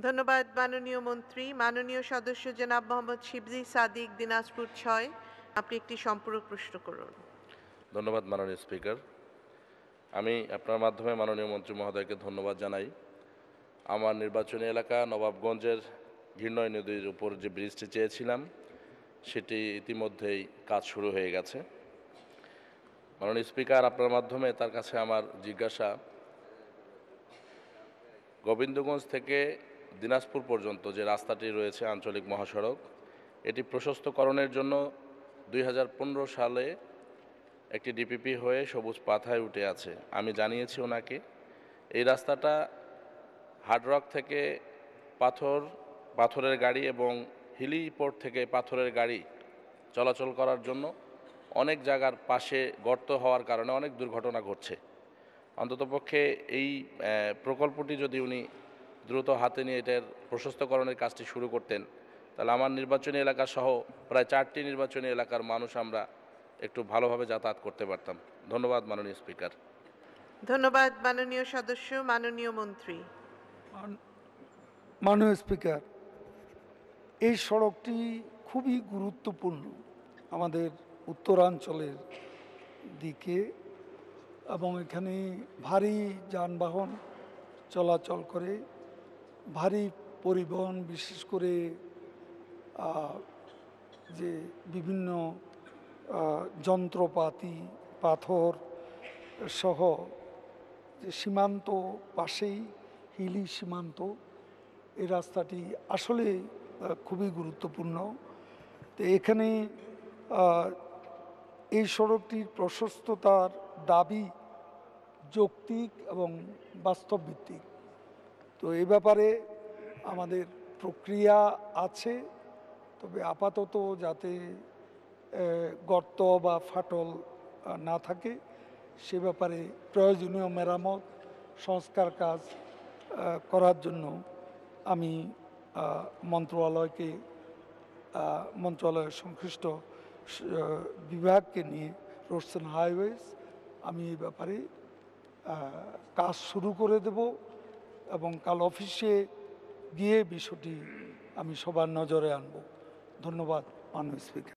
ধন্যবাদ মাননীয় মন্ত্রী। মাননীয় সদস্য জনাব মোহাম্মদ শিবজি সাদিক, দিনাজপুর ছয়। আপনি একটি সম্পূরক প্রশ্ন করুন। ধন্যবাদ মাননীয় স্পিকার। আমি আপনার মাধ্যমে মাননীয় মন্ত্রী মহোদয়কে ধন্যবাদ জানাই। আমার নির্বাচনী এলাকা নবাবগঞ্জের ঘৃণয় নদীর উপর যে ব্রিজটি চেয়েছিলাম, সেটি ইতিমধ্যেই কাজ শুরু হয়ে গেছে। মাননীয় স্পিকার, আপনার মাধ্যমে তার কাছে আমার জিজ্ঞাসা। গোবিন্দগঞ্জ থেকে দিনাজপুর পর্যন্ত যে রাস্তাটি রয়েছে আঞ্চলিক মহাসড়ক, এটি প্রশস্তকরণের জন্য দুই হাজার পনেরো সালে একটি ডিপিপি হয়ে সবুজ পাথায় উঠে আছে। আমি জানিয়েছি ওনাকে, এই রাস্তাটা হার্ডরক থেকে পাথর, পাথরের গাড়ি এবং হিলি পোর্ট থেকে পাথরের গাড়ি চলাচল করার জন্য অনেক জায়গার পাশে গর্ত হওয়ার কারণে অনেক দুর্ঘটনা ঘটছে। অন্ততপক্ষে এই প্রকল্পটি যদি উনি দ্রুত হাতে নিয়ে এটার প্রশস্তকরণের কাজটি শুরু করতেন। তাহলে আমার নির্বাচনী এলাকা সহ প্রায় চারটি নির্বাচনী এলাকার মানুষ আমরা একটু ভালোভাবে যাতায়াত করতে পারতাম। ধন্যবাদ মাননীয় স্পিকার। ধন্যবাদ মাননীয় সদস্য মাননীয় মন্ত্রী। মাননীয় স্পিকার এই সড়কটি খুবই গুরুত্বপূর্ণ আমাদের উত্তরাঞ্চলের দিকে এবং এখানে ভারী যানবাহন চলাচল করে ভারী পরিবহন, বিশেষ করে যে বিভিন্ন যন্ত্রপাতি, পাথর সহ যে সীমান্ত পাশেই, হিলি সীমান্ত, এই রাস্তাটি আসলে খুবই গুরুত্বপূর্ণ। তো এখানে এই সড়কটির প্রশস্ততার দাবি যৌক্তিক এবং বাস্তবভিত্তিক। তো এই ব্যাপারে আমাদের প্রক্রিয়া আছে, তবে আপাতত যাতে গর্ত বা ফাটল না থাকে, সে ব্যাপারে প্রয়োজনীয় মেরামত, সংস্কার কাজ করার জন্য আমি মন্ত্রণালয়কে মন্ত্রণালয়ের সংশ্লিষ্ট বিভাগকে নিয়ে রোডস অ্যান্ড হাইওয়েজ আমি এই ব্যাপারে কাজ শুরু করে দেব। এবং কাল অফিসে গিয়ে বিষয়টি আমি সবার নজরে আনব। ধন্যবাদ মাননীয় স্পিকার।